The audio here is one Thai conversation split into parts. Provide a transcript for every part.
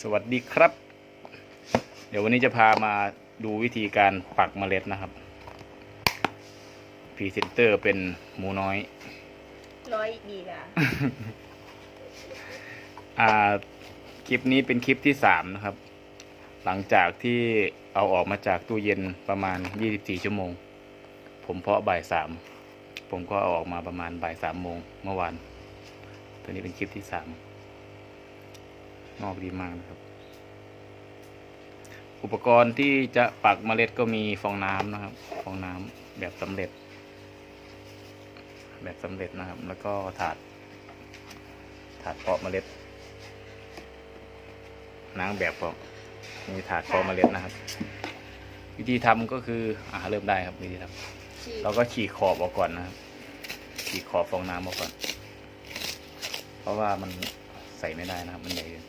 สวัสดีครับ เดี๋ยววันนี้จะพามาดูวิธีการปักเมล็ดนะครับพรีเซนเตอร์เป็นหมูน้อย ร้อยดีละอ่าคลิปนี้เป็นคลิปที่สามนะครับ หลังจากที่เอาออกมาจากตู้เย็นประมาณ 24 ชั่วโมง ผมเพาะบ่ายสามผมก็เอาออกมาประมาณบ่ายสามโมงเมื่อวาน ตัวนี้เป็นคลิปที่สาม งอกดีมากนะครับ อุปกรณ์ที่จะปักเมล็ดก็มีฟองน้ำนะครับ ฟองน้ำแบบสำเร็จ แบบสำเร็จนะครับ แล้วก็ถาด ถาดเพาะเมล็ดนางแบบก็มีถาดเพาะเมล็ดนะครับ วิธีทำก็คืออ่าเริ่มได้ครับวิธีทำเราก็ฉีกขอบออกก่อนนะครับฉีกขอบฟองน้ำออกก่อน เพราะว่ามันใส่ไม่ได้นะครับ มันใหญ่เกิน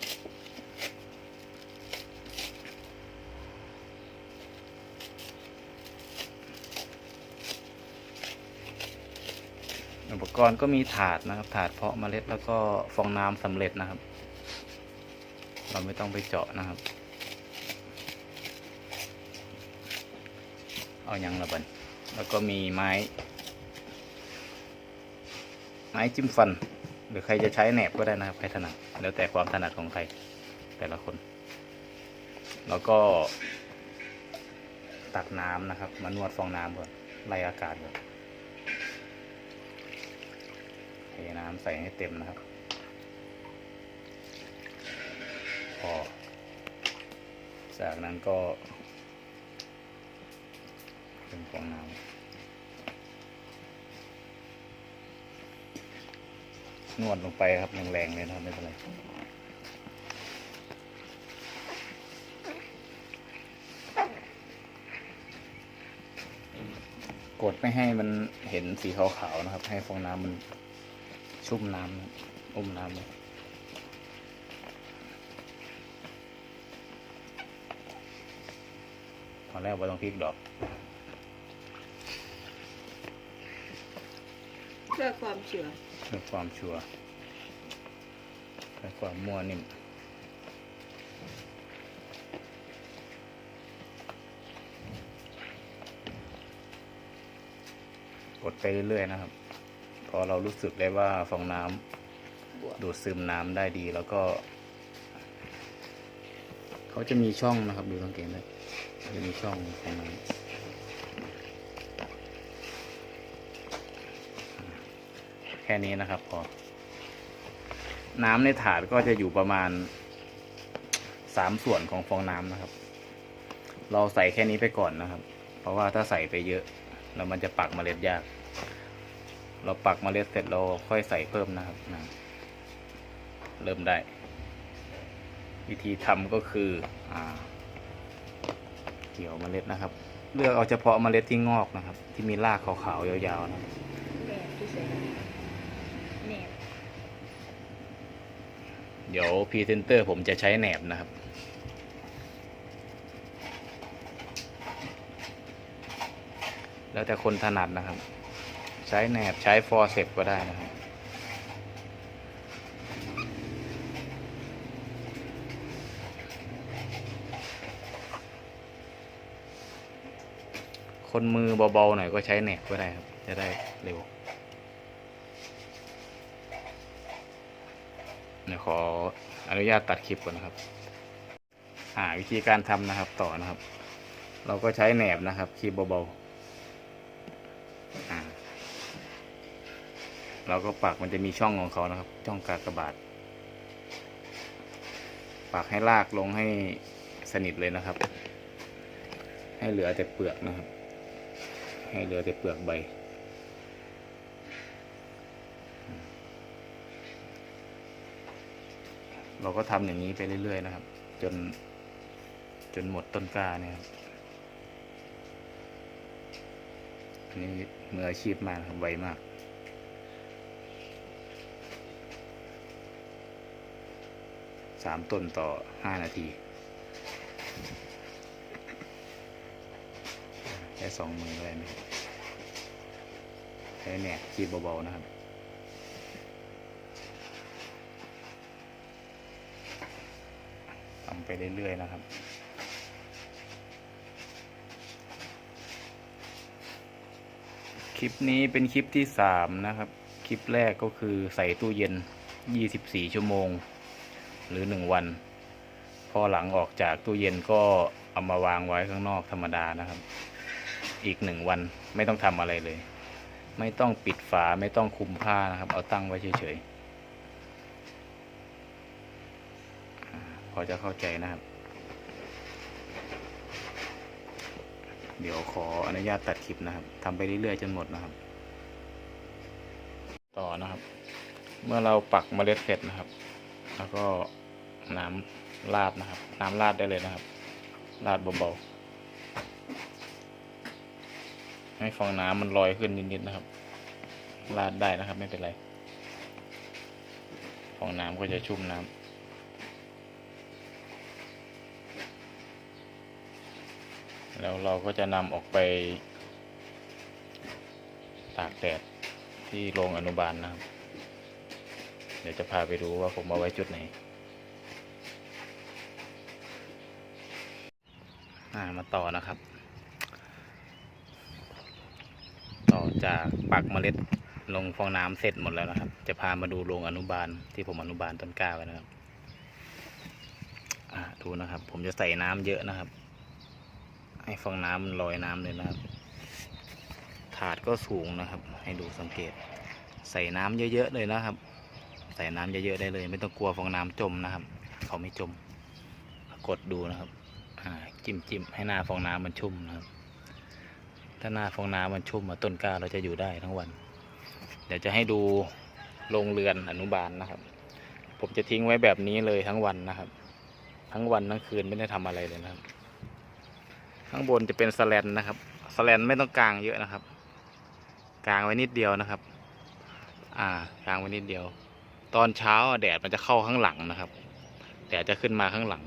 อุปกรณ์ก็มีถาดนะครับ ถาดเพาะเมล็ดแล้วก็ฟองน้ำสำเร็จนะครับ เราไม่ต้องไปเจาะนะครับ เอายังระบันแล้วก็มีไม้ ไม้จิ้มฟัน หรือใครจะใช้แหนบก็ได้นะครับใครถนัดแล้วแต่ความถนัดของใครแต่ละคน แล้วก็ตักน้ำนะครับมานวดฟองน้ำก่อนไล่อากาศก่อนเท น้ำใส่ให้เต็มนะครับ พอ จากนั้นก็เป็นฟองน้ำนวดลงไปครับแรงๆเลยนะครับไม่เป็นไรกดไม่ให้มันเห็นสีขาวๆนะครับ ให้ฟองน้ำมัน ชุ่มน้ำนะครับอุ้มน้ำเลยพอแล้วไม่ต้องพริกดอกเพื่อความเชื่อเพื่อความชัวร์เพื่อความมั่วนิ่มกดไปเรื่อยๆนะครับ พอเรารู้สึกได้ว่าฟองน้ำดูดซึมน้ำได้ดีแล้วก็ เขาจะมีช่องนะครับ ดูสังเกตเลยจะมีช่องฟองน้ำแค่นี้นะครับพอ น้ำในถาดก็จะอยู่ประมาณสามส่วนของฟองน้ำนะครับ เราใส่แค่นี้ไปก่อนนะครับ เพราะว่าถ้าใส่ไปเยอะ แล้วมันจะปักเมล็ดยาก เราปักเมล็ดเสร็จเราค่อยใส่เพิ่มนะครับนะเริ่มได้ วิธีทำก็คืออ่าเกี่ยวเมล็ดนะครับ เลือกเอาเฉพาะเมล็ดที่งอกนะครับ ที่มีรากขาวๆยาวๆนะครับแหนบที่ใส่แหนบเดี๋ยวพรีเซนเตอร์ผมจะใช้แหนบนะครับแล้วแต่คนถนัดนะครับ ใช้แหนบใช้ฟอร์เซปก็ได้นะครับคนมือเบาๆหน่อยก็ใช้แหนบก็ได้ครับ จะได้เร็วเดี๋ยวขออนุญาตตัดคลิปก่อนนะครับอ่าวิธีการทำนะครับต่อนะครับ เราก็ใช้แหนบนะครับคีบเบาๆอ่า เราก็ปักมันจะมีช่องของเขานะครับ ช่องกากบาท ปักให้ลากลงให้สนิทเลยนะครับ ให้เหลือแต่เปลือกนะครับ ให้เหลือแต่เปลือกใบ เราก็ทำอย่างนี้ไปเรื่อยๆนะครับ จนจนหมดต้นกล้าเนี่ยครับนนี้มืออาชีพมากครับไวมาก สามต้นต่อห้านาทีใช้สองมืออะไรไหมครับใช้แหนกคีบเบาๆนะครับทำไปเรื่อยๆนะครับคลิปนี้เป็นคลิปที่สามนะครับ คลิปแรกก็คือใส่ตู้เย็น 24 ชั่วโมง หรือ 1 วัน พอหลังออกจากตู้เย็นก็เอามาวางไว้ข้างนอกธรรมดานะครับ อีกหนึ่งวันไม่ต้องทำอะไรเลย ไม่ต้องปิดฝาไม่ต้องคุมผ้านะครับ เอาตั้งไว้เฉยๆพอจะเข้าใจนะครับ เดี๋ยวขออนุญาตตัดคลิปนะครับทำไปเรื่อยๆจนหมดนะครับ ต่อนะครับ เมื่อเราปักเมล็ดเสร็จนะครับ แล้วก็ น้ำราดนะครับ น้ำราดได้เลยนะครับ ราดเบาๆ ให้ฟองน้ำมันลอยขึ้นนิดๆนะครับ ราดได้นะครับไม่เป็นไร ฟองน้ำก็จะชุ่มน้ำแล้วเราก็จะนำออกไป ตากแดดที่โรงอนุบาลนะครับ เดี๋ยวจะพาไปดูว่าผมเอาไว้จุดไหน อ่ามาต่อนะครับ ต่อจากปักเมล็ดลงฟองน้ำเสร็จหมดแล้วนะครับ จะพามาดูโรงอนุบาลที่ผมอนุบาลต้นกล้าไว้นะครับดูนะครับ ผมจะใส่น้ำเยอะนะครับ ให้ฟองน้ำลอยน้ำเลยนะครับ ถาดก็สูงนะครับ ให้ดูสังเกต ใส่น้ำเยอะๆเลยนะครับ ใส่น้ำเยอะๆได้เลย ไม่ต้องกลัวฟองน้ำจมนะครับ เขาไม่จม กดดูนะครับ จิ้มจิ้มให้หน้าฟองน้ำมันชุ่มนะครับ ถ้าหน้าฟองน้ำมันชุ่มมาต้นกล้าเราจะอยู่ได้ทั้งวัน เดี๋ยวจะให้ดูโรงเรือนอนุบาลนะครับ ผมจะทิ้งไว้แบบนี้เลยทั้งวันนะครับ ทั้งวันทั้งคืนไม่ได้ทำอะไรเลยนะครับ ข้างบนจะเป็นสแลนนะครับสแลนไม่ต้องกลางเยอะนะครับ กลางไว้นิดเดียวนะครับ อ่ากลางไว้นิดเดียว ตอนเช้าแดดมันจะเข้าข้างหลังนะครับแดดจะขึ้นมาข้างหลัง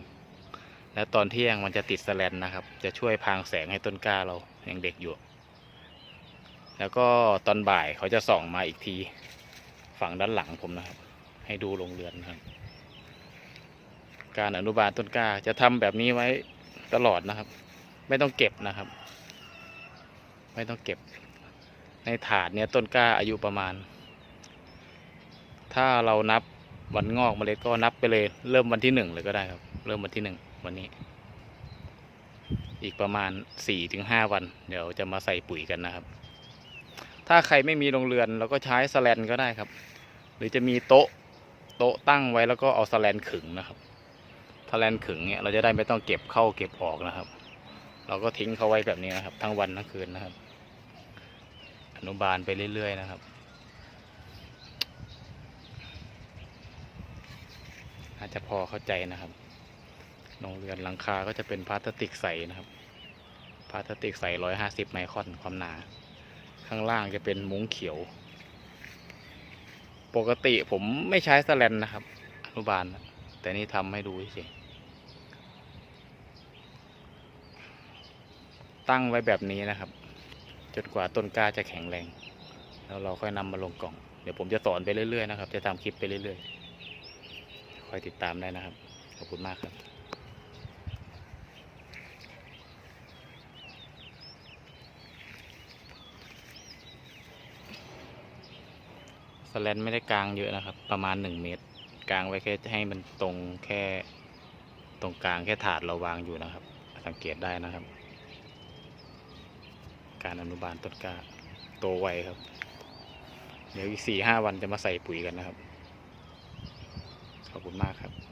แล้วตอนเที่ยงมันจะติดสแลนนะครับ จะช่วยพรางแสงให้ต้นกล้าเรายังเด็กอยู่ แล้วก็ตอนบ่ายเขาจะส่องมาอีกที ฝั่งด้านหลังผมนะครับ ให้ดูโรงเรือนครับการอนุบาลต้นกล้าจะทำแบบนี้ไว้ตลอดนะครับ ไม่ต้องเก็บนะครับ ไม่ต้องเก็บ ในถาดเนี้ยต้นกล้าอายุประมาณ ถ้าเรานับวันงอกเมล็ดก็นับไปเลย เริ่มวันที่หนึ่งเลยก็ได้ครับ เริ่มวันที่หนึ่ง วันนี้ อีกประมาณสี่ถึงห้าวัน เดี๋ยวจะมาใส่ปุ๋ยกันนะครับ ถ้าใครไม่มีโรงเรือนเราก็ใช้สแลนก็ได้ครับ หรือจะมีโต๊ะโต๊ะตั้งไว้แล้วก็เอาสแลนขึงนะครับสแลนขึงเนี่ยเราจะได้ไม่ต้องเก็บเข้าเก็บออกนะครับ เราก็ทิ้งเขาไว้แบบนี้นะครับ ทั้งวันทั้งคืนนะครับ อนุบาลไปเรื่อย ๆ นะครับอาจจะพอเข้าใจนะครับ โรงเรือนหลังคาก็จะเป็นพลาสติกใสนะครับพลาสติกใสร้อยห้าสิบไมครอนความหนา ข้างล่างจะเป็นมุ้งเขียว ปกติผมไม่ใช้สแลนนะครับ อนุบาล แต่นี่ทำให้ดูเฉยตั้งไว้แบบนี้นะครับ จนกว่าต้นกล้าจะแข็งแรง แล้วเราค่อยนำมาลงกล่อง เดี๋ยวผมจะสอนไปเรื่อยๆนะครับ จะทำคลิปไปเรื่อยๆ คอยติดตามได้นะครับ ขอบคุณมากครับ แลนไม่ได้กลางเยอะนะครับ ประมาณหนึ่งเมตร กลางไว้แค่ให้มันตรงแค่ตรงกลางแค่ถาดเราวางอยู่นะครับ สังเกตได้นะครับ การอนุบาลต้นกล้าโตไวครับ เดี๋ยวอีกสี่ห้าวันจะมาใส่ปุ๋ยกันนะครับ ขอบคุณมากครับ